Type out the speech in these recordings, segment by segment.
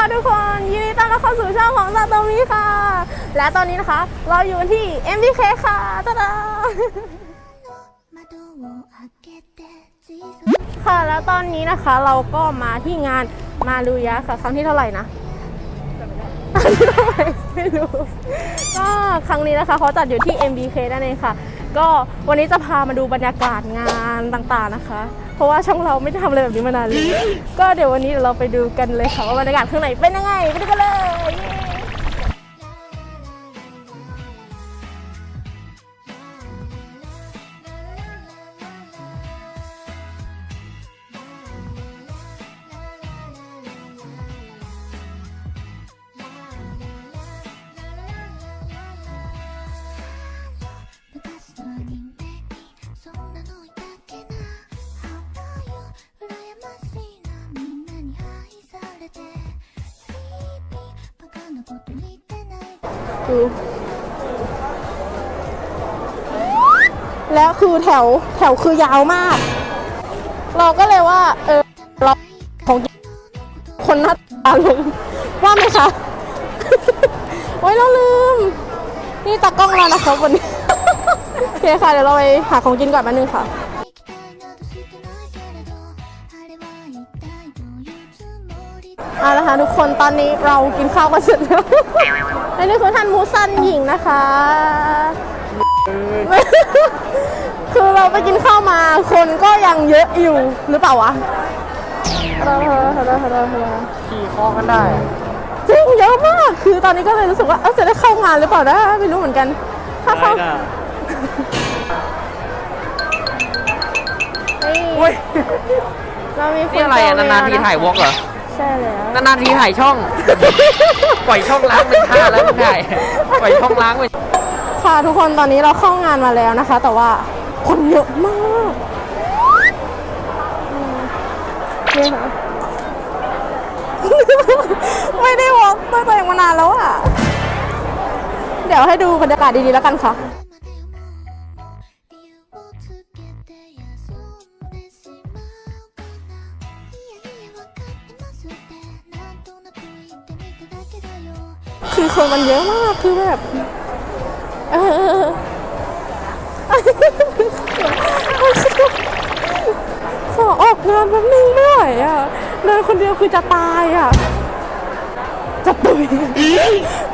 ค่ะทุกคนยินดีต้อนรับเข้าสู่ช่องของซาโตมิค่ะ และตอนนี้นะคะ เราอยู่ที่ MBK ค่ะตาดาค่ะแล้วตอนนี้นะคะเราก็มาที่งานมาลุยะค่ะ ครั้งที่เท่าไหร่นะไม่รู้ก็ครั้งนี้นะคะเขาจัดอยู่ที่ MBK นั่นเองค่ะ ก็วันนี้จะพามาดูบรรยากาศงานต่างๆนะคะ เพราะว่าช่องเราไม่ได้ทำอะไรแบบนี้มานานเลย ก็เดี๋ยววันนี้เดี๋ยวเราไปดูกันเลยค่ะว่าบรรยากาศข้างในเป็นยังไงไปดูกันเลย ดู แล้วคือแถวแถวคือยาวมาก เราก็เลยว่า เออเราของคนหน้าตาลงว่าไหมคะโอ้ยเราลืม นี่ตากล้องเรานะคะวันนี้ โอเคค่ะ เดี๋ยวเราไปหาของกินก่อนแป๊บนึงค่ะ เอาละค่ะทุกคนตอนนี้เรากินข้าวกันเสร็จแล้วและนี่คือท่านมูซันหญิงนะคะ คือเราไปกินข้าวมาคนก็ยังเยอะอยู่หรือเปล่าวะเราเราเราเราเราขี่คอกันได้อะจริงเยอะมาก คือตอนนี้ก็เลยรู้สึกว่าเออจะได้เข้างานหรือเปล่านะไม่รู้เหมือนกัน ถ้าเข้าได้เฮ้ยอุ้ยเรามีคนี่อะไรอะเจนานๆทีถ่ายวอล์กเหรอใช่แล้วนานๆทีถ่ายช่อง ปล่อยช่องล้างเป็นท่าแล้วไม่ได้ปล่อยช่องล้างไปค่ะทุกคนตอนนี้เราเข้างานมาแล้วนะคะ แต่ว่าคนเยอะมากอืมนี่ค่ะ ไม่ได้วอล์กตั้งแต่มานานแล้วอะ เดี๋ยวให้ดูบรรยากาศดีๆแล้วกันค่ะ คือคนมันเยอะมากคือแบบเออขอออกงานแป๊บนึงไม่ไหวอะเดินคนเดียวคือจะตายอะจะตุย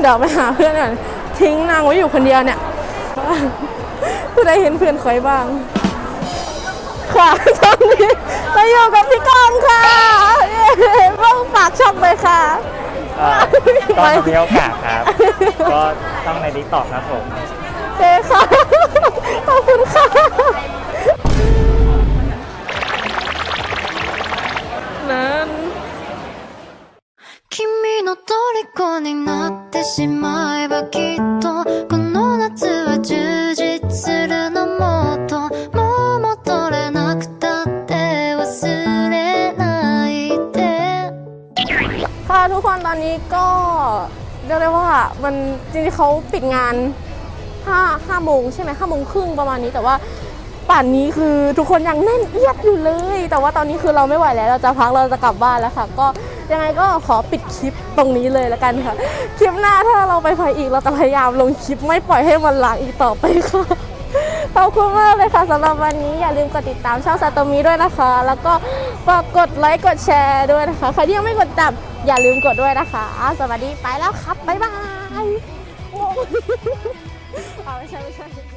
เดี๋ยวไปหาเพื่อนก่อนทิ้งนางไว้อยู่คนเดียวเนี่ยผู้ใดเห็นเพื่อนคอยบ้างค่ะตอนนี้เราอยู่กับพี่ก้องค่ะเย้บ้างฝากช่องเลยค่ะเอ่อ ก็มีโอกาสครับ ก็ต้องในดิกตอกครับผม เจ๊ค่ะ ขอบคุณค่ะ ค่ะทุกคนตอนนี้ก็เรียกได้ว่ามันจริงๆเขาปิดงาน5 5โมงใช่ไหม5โมงครึ่งประมาณนี้แต่ว่าป่านนี้คือทุกคนยังแน่นเอียดอยู่เลย แต่ว่าตอนนี้คือเราไม่ไหวแล้วเราจะพักเราจะกลับบ้านแล้วค่ะ ก็ยังไงก็ขอปิดคลิปตรงนี้เลยแล้วกันค่ะ คลิปหน้าถ้าเราไปไฟอีกเราจะพยายามลงคลิปไม่ปล่อยให้มันล้างอีกต่อไปค่ะขอบคุณมากเลยค่ะสำหรับวันนี้อย่าลืมกดติดตามช่องซาโตมิด้วยนะคะ แล้วก็ ฝากกดไลค์กดแชร์ด้วยนะคะใครที่ยังไม่กดติดอย่าลืมกดด้วยนะคะ สวัสดีไปแล้วครับ บ๊ายบาย เอาไม่ใช่ไม่ใช่